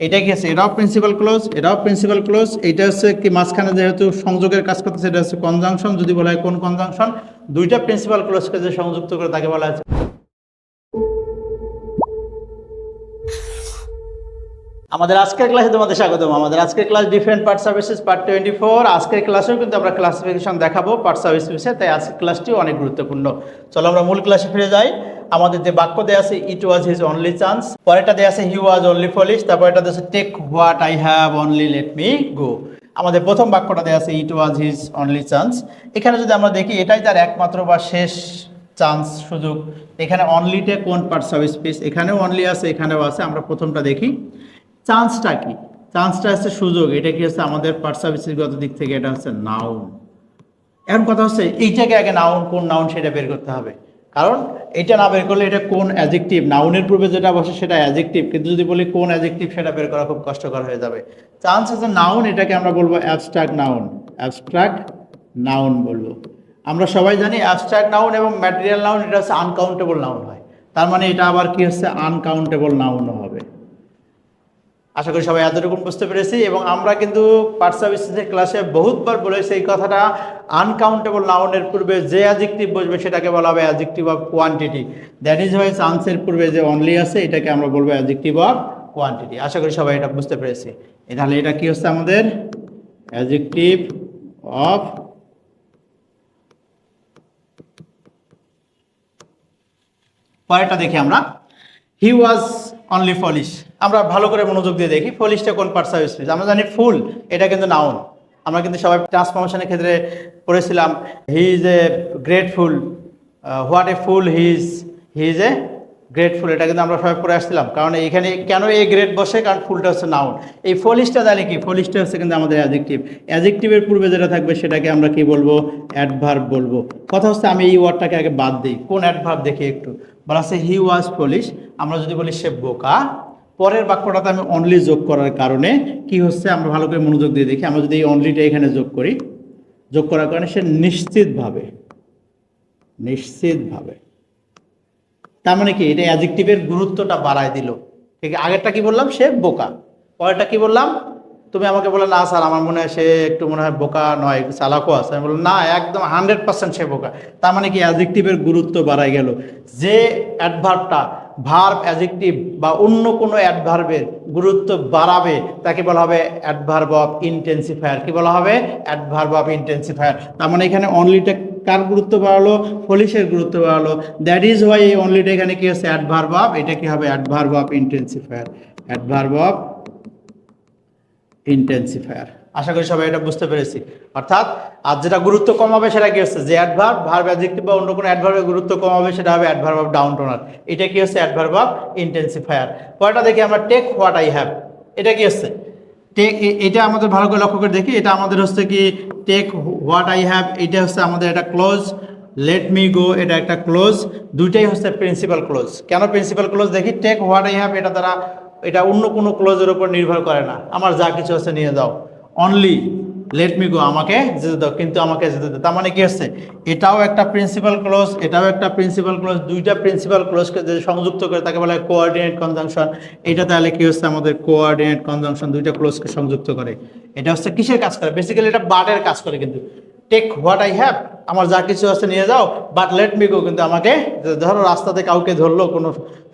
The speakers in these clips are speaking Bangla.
এটা কি আছে? এটাও প্রিন্সিপাল ক্লোজ এটাও প্রিন্সিপাল ক্লোজ এটা হচ্ছে কি মাঝখানে যেহেতু সংযোগের কাজ করতেছে, এটা হচ্ছে কনজাংশন যদি বলা হয় কোন কনজাংশন দুইটা প্রিন্সিপাল ক্লোজকে যে সংযুক্ত করে তাকে বলা আছে আমাদের আজকের ক্লাসে তোমাদের স্বাগতম। আমাদের আজকের class different part services part twenty four আজকের ক্লাসেও কিন্তু আমরা ক্লাসিফিকেশন দেখাবো পার্ট সার্ভিস বিষয়ে তাই আজকের ক্লাসটিও অনেক গুরুত্বপূর্ণ। চলো আমরা মূল ক্লাসে ফিরে যাই। আমাদের যে বাক্য দেওয়া আছে it was his only chance পরেরটা দেওয়া আছে হি ওয়াজ অনলি ফলিশ তারপরেটা দেওয়া আছে take what I have only let me go আমাদের প্রথম বাক্যটা দেওয়া আছে it was his only chance এখানে যদি আমরা দেখি, এটাই তার একমাত্র বা শেষ চান্স সুযোগ। এখানে অনলিটে কোন পার্ট সার্ভিস স্পেস এখানেও অনলি আছে, এখানেও আছে। আমরা প্রথমটা দেখি। চান্সটা কি? চান্সটা হচ্ছে সুযোগ। এটা কি হচ্ছে আমাদের পার্ট সার্ভিসের গত দিক থেকে? এটা হচ্ছে নাউন এখন কথা হচ্ছে, এইটাকে আগে নাউন কোন নাউন সেটা বের করতে হবে। কারণ এটা না বের করলে এটা কোন অ্যাজেক্টিভ নাউনের পূর্বে যেটা বসে সেটা অ্যাজেক্টিভ কিন্তু যদি বলি কোন অ্যাজেক্টিভ সেটা বের করা খুব কষ্টকর হয়ে যাবে। চান্স হচ্ছে নাউন এটাকে আমরা বলব অ্যাবস্ট্রাক্ট নাউন অ্যাবস্ট্রাক্ট নাউন বলব। আমরা সবাই জানি অ্যাবস্ট্রাক্ট নাউন এবং ম্যাটেরিয়াল নাউন এটা হচ্ছে আনকাউন্টেবল নাউন হয়। তার মানে এটা আবার কি হচ্ছে? আনকাউন্টেবল নাউনও হবে। আশা করি সবাই এতটুকু বুঝতে পেরেছি এবং আমরা কিন্তু পার্ট সার্ভিসেসের ক্লাসে বহুতবার বলেছি এই কথাটা আনকাউন্টেবল নাউনের পূর্বে যে অ্যাজেক্টিভ বসবে সেটাকে বলা হবে adjective of quantity that is why চান্সের পূর্বে যে অনলি আছে, এটাকে আমরা বলব অ্যাজেক্টিভ অফ কোয়ান্টিটি আশা করি সবাই এটা বুঝতে পেরেছি। তাহলে এটা কি হচ্ছে আমাদের? অ্যাজেক্টিভ অফ পরেরটা দেখি আমরা। হি ওয়াজ অনলি ফলিশ আমরা ভালো করে মনোযোগ দিয়ে দেখি ফলিশটা কোন পার্টস অফ স্পিচ আমরা জানি ফুল এটা কিন্তু নাউন আমরা কিন্তু সবাই ট্রান্সফরমেশনের ক্ষেত্রে পড়েছিলাম he is a grateful what a fool he is he is a grateful এটা কিন্তু আমরা সবাই পড়ে আসছিলাম। কারণ এখানে কেন এই গ্রেট বসে? কারণ ফুলটা হচ্ছে নাউন এই ফলিশটা জানি কি? ফলিশটা হচ্ছে কিন্তু আমাদের অ্যাজেক্টিভ অ্যাজেক্টিভের পূর্বে যেটা থাকবে সেটাকে আমরা কি বলব? অ্যাডভার্ব বলব। কথা হচ্ছে আমি এই ওয়ার্ডটাকে আগে বাদ দিই। কোন অ্যাডভার্ব দেখি একটু? বলা আছে হি ওয়াজ ফলিশ আমরা যদি বলি, সে বোকা। পরের বাক্যটাতে আমি অনলি যোগ করার কারণে কি হচ্ছে? আমরা ভালো করে মনোযোগ দিয়ে দেখি। আমরা যদি এই অনলিটা এখানে যোগ করি, যোগ করার কারণে সে নিশ্চিতভাবে নিশ্চিতভাবে তার মানে কি? এটা অ্যাজেক্টিভের গুরুত্বটা বাড়ায় দিল। ঠিক, আগেরটা কি বললাম? সে বোকা। পরেরটা কি বললাম? তুমি আমাকে বললে, না স্যার, আমার মনে হয় সে একটু মনে হয় বোকা নয় চালাকও আছে। আমি বললাম, না, একদম হান্ড্রেড পার্সেন্ট সে বোকা। তার মানে কি? অ্যাজেক্টিভের গুরুত্ব বাড়ায় গেল। যে অ্যাডভার্বটা ভার্ব অ্যাজেক্টিভ বা অন্য কোনো অ্যাডভার্বের গুরুত্ব বাড়াবে, তাকে বলা হবে অ্যাডভার্ব অফ ইন্টেন্সিফায়ার কি বলা হবে? অ্যাডভার্ব অফ ইন্টেন্সিফায়ার তার মানে এখানে অনলিটা কার গুরুত্ব বাড়ালো? ফলিশের গুরুত্ব বাড়ালো। দ্যাট ইজ ওয়াই এই অনলিটা এখানে কি হচ্ছে? অ্যাডভার্ব অফ এটা কি হবে? Adverb of intensifier adverb of intensifier আশা করি সবাই এটা বুঝতে পেরেছি। অর্থাৎ আর যেটা গুরুত্ব কমাবে সেটা কি হচ্ছে? যে অ্যাডভার্ব ভার্ব অ্যাডজেক্টিভ বা অন্য কোনো অ্যাডভার্বের গুরুত্ব কমাবে সেটা হবে অ্যাডভার্ব অফ ডাউন টোনার এটা কি হচ্ছে? অ্যাডভার্ব অফ ইন্টেন্সিফায়ার পরেরটা দেখি আমরা টেক হোয়াট আই হ্যাভ এটা কি হচ্ছে? টেক এটা আমাদের ভালো করে লক্ষ্য করে দেখি। এটা আমাদের হচ্ছে কি টেক হোয়াট আই হ্যাভ এটা হচ্ছে আমাদের একটা ক্লোজ লেট মি গো এটা একটা ক্লোজ দুইটাই হচ্ছে প্রিন্সিপাল ক্লোজ কেন প্রিন্সিপাল ক্লোজ দেখি টেক হোয়াট আই হ্যাভ এটা দ্বারা এটা অন্য কোনো ক্লোজের উপর নির্ভর করে না। আমার যা কিছু আছে নিয়ে যাও। অনলি লেট মি গো আমাকে যেতে দাও, কিন্তু আমাকে যেতে দাও। তার মানে কি হচ্ছে? এটাও একটা প্রিন্সিপাল ক্লোজ এটাও একটা প্রিন্সিপাল ক্লোজ দুইটা প্রিন্সিপাল ক্লোজকে যদি সংযুক্ত করে তাকে বলা হয় কোঅর্ডিনেট কনজাংশন এটা তাহলে কি হচ্ছে? আমাদের কোঅর্ডিনেট কনজাংশন দুইটা ক্লোজকে সংযুক্ত করে। এটা হচ্ছে কিসের কাজ করে? বেসিক্যালি এটা বার্ডের কাজ করে কিন্তু। টেক হোয়াট আই হ্যাভ আমার যা কিছু আছে নিয়ে যাও বাট লেট মি গো কিন্তু আমাকে ধরো রাস্তাতে কাউকে ধরলো, কোনো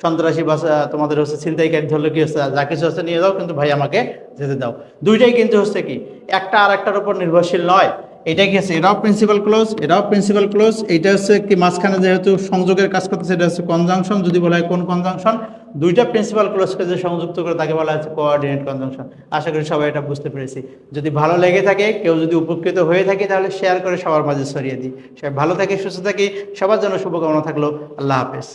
সন্ত্রাসী বা তোমাদের হচ্ছে ছিনতাইকারী ধরলো, কি হচ্ছে, যা কিছু আছে নিয়ে যাও, কিন্তু ভাই আমাকে যেতে দাও। দুইটাই কিন্তু হচ্ছে কি, একটা আর একটার উপর নির্ভরশীল নয়। এটা কি হচ্ছে এটাও প্রিন্সিপাল ক্লোজ এটাও প্রিন্সিপাল ক্লোজ এটা হচ্ছে কি মাঝখানে যেহেতু সংযোগের কাজ করতেছে, এটা হচ্ছে কনজাংশন যদি বলা হয় কোন কনজাংশন দুইটা প্রিন্সিপাল ক্লোজকে যে সংযুক্ত করে তাকে বলা হচ্ছে কোঅর্ডিনেট কনজাংশন আশা করি সবাই এটা বুঝতে পেরেছি। যদি ভালো লেগে থাকে, কেউ যদি উপকৃত হয়ে থাকে, তাহলে শেয়ার করে সবার মাঝে ছড়িয়ে দিই। সবাই ভালো থাকে, সুস্থ থাকি, সবার জন্য শুভকামনা থাকল। আল্লাহ হাফেজ।